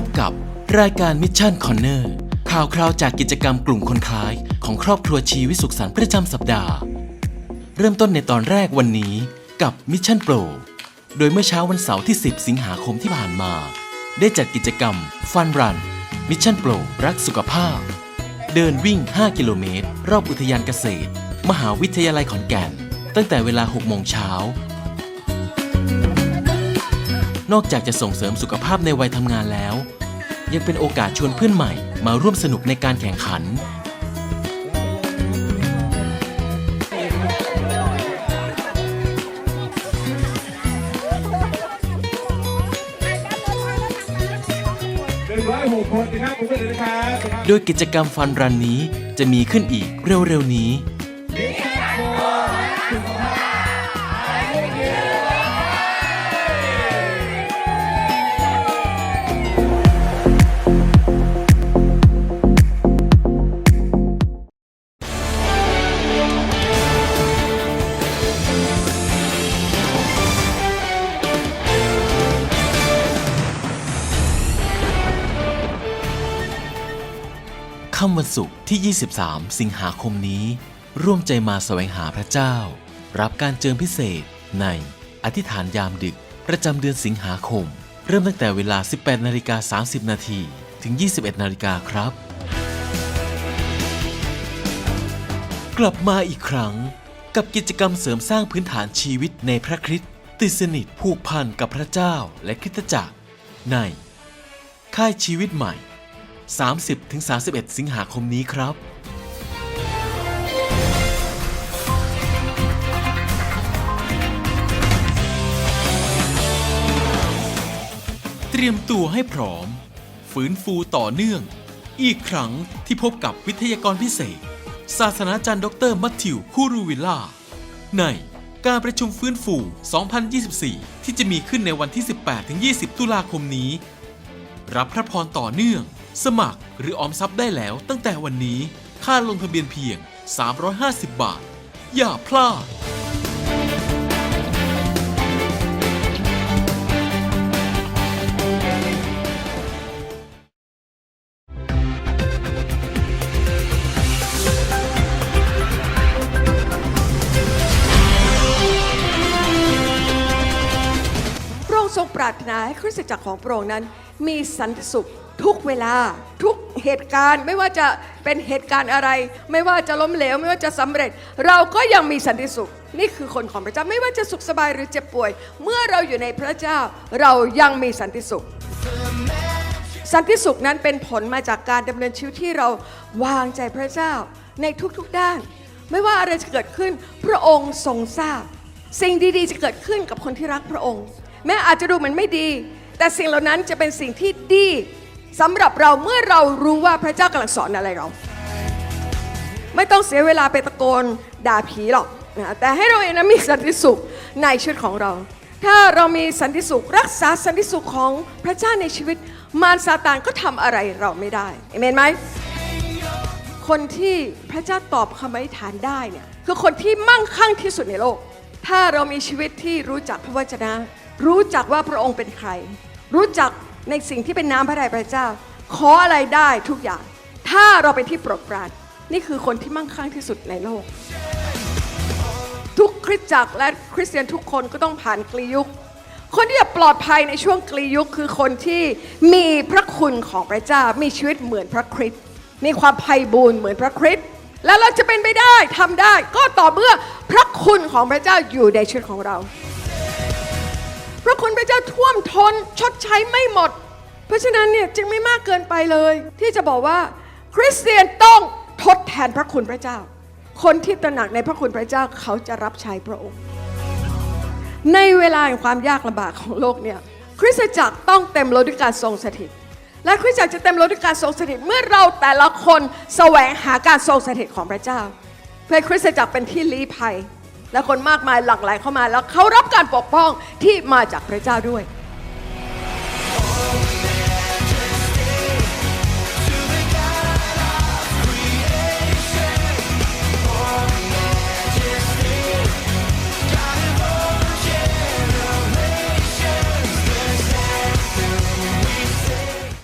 พบกับรายการมิชชั่นคอนเนอร์ข่าวคราวจากกิจกรรมกลุ่มคนคล้าย ของครอบครัวชีวิสุขสันต์ประจำสัปดาห์ เริ่มต้นในตอนแรกวันนี้กับมิชชั่นโปรโดยเมื่อเช้าวันเสาร์ที่ 10 สิงหาคมที่ผ่านมา ได้จัดกิจกรรมฟันรันมิชชั่นโปรรักสุขภาพ เดินวิ่ง 5 กิโลเมตร รอบอุทยานเกษตร มหาวิทยาลัยขอนแก่น ตั้งแต่เวลา 6 โมงเช้า นอกจากจะส่งเสริมสุขภาพในวัยทำงานแล้ว ยังเป็นโอกาสชวนเพื่อนใหม่มาร่วมสนุกในการแข่งขัน หนึ่งร้อยหกคนนะครับผมก็เลยนะครับ โดยกิจกรรมฟันรันนี้จะมีขึ้นอีกเร็วๆนี้ ค่ำวันศุกร์ที่ 23 สิงหาคมนี้ ร่วมใจมาแสวงหาพระเจ้า รับการเจิมพิเศษในอธิษฐานยามดึก ประจำเดือนสิงหาคม เริ่มตั้งแต่เวลา 18นาฬิกา30 นาทีถึง 21นาฬิกาครับ กลับมาอีกครั้ง กับกิจกรรมเสริมสร้างพื้นฐานชีวิตในพระคริสต์ติดสนิทผูกพันกับพระเจ้าและคริสตจักรใน ค่ายชีวิตใหม่ 30-31 สิงหาคมนี้ครับเตรียมตัวให้พร้อม ฟื้นฟูต่อเนื่อง อีกครั้งที่พบกับวิทยากรพิเศษ ศาสนาจารย์ดรมัทธิวคูรูวิลล่า ในการประชุมฟื้นฟู 2024 ที่จะมีขึ้นในวันที่ 18-20 ตุลาคมนี้ รับพระพรต่อเนื่อง สมัครหรือออมทรัพย์ได้แล้วตั้งแต่วันนี้ ค่าลงทะเบียนเพียง 350 บาท อย่าพลาด พระองค์ทรงปรารถนาให้คริสตจักรของพระองค์นั้นมีสันติสุข ทุกเวลาทุกเหตุการณ์ไม่ว่าจะเป็นเหตุการณ์อะไร ไม่ว่าจะล้มเหลว ไม่ว่าจะสำเร็จ เราก็ยังมีสันติสุข นี่คือคนของพระเจ้าไม่ว่าจะสุขสบายหรือเจ็บป่วย เมื่อเราอยู่ในพระเจ้าเรายังมีสันติสุข สันติสุขนั้นเป็นผลมาจากการดำเนินชีวิตที่เราวางใจพระเจ้าในทุกๆด้าน ไม่ว่าอะไรจะเกิดขึ้นพระองค์ทรงทราบ สิ่งดีๆ จะเกิดขึ้นกับคนที่รักพระองค์ แม้อาจจะดูเหมือนไม่ดี แต่สิ่งเหล่านั้นจะเป็นสิ่งที่ดี สำหรับเราเมื่อเรารู้ว่าพระเจ้ากำลังสอนอะไรเรา ไม่ต้องเสียเวลาไปตะโกนด่าผีหรอกนะแต่ให้เราเองนะมีสันติสุขในชีวิตของเรา ถ้าเรามีสันติสุขรักษาสันติสุขของพระเจ้าในชีวิต มารซาตานก็ทำอะไรเราไม่ได้เอเมนไหมคนที่พระเจ้าตอบคำอธิษฐานได้เนี่ยคือคนที่มั่งคั่งที่สุดในโลก ถ้าเรามีชีวิตที่รู้จักพระวจนะ รู้จักว่าพระองค์เป็นใคร รู้จัก ในสิ่งที่เป็นน้ำพระทัยพระเจ้า ขออะไรได้ทุกอย่าง ถ้าเราเป็นที่โปรดปรานนี่คือคนที่มั่งคั่งที่สุดในโลก ทุกคริสตจักรและคริสเตียนทุกคนก็ต้องผ่านกลียุค คนที่จะปลอดภัยในช่วงกลียุคคือคนที่มีพระคุณของพระเจ้ามีชีวิตเหมือนพระคริสต์มีความไพ่บูรณ์เหมือนพระคริสต์แล้วเราจะเป็นไปได้ทำได้ ก็ต่อเมื่อพระคุณของพระเจ้าอยู่ในชีวิตของเรา ระคุณพระเจ้าท่วมทนชดใช้ไม่หมด เพราะฉะนั้นเนี่ยจึงไม่มากเกินไปเลย ที่จะบอกว่าคริสเตียนต้องทดแทนพระคุณพระเจ้า คนที่ตระหนักในพระคุณพระเจ้าเขาจะรับใช้พระองค์ ในเวลาแห่งความยากลำบากของโลกเนี่ยคริสตจักรต้องเต็มล้นด้วยการทรงสถิต และคริสตจักรจะเต็มล้นด้วยการทรงสถิตเมื่อเราแต่ละคนแสวงหาการทรงสถิตของพระเจ้า เพื่อคริสตจักรเป็นที่ลี้ภัย และคนมากมายหลั่งไหลเข้ามาแล้วเขารับการปกป้องที่มาจากพระเจ้าด้วย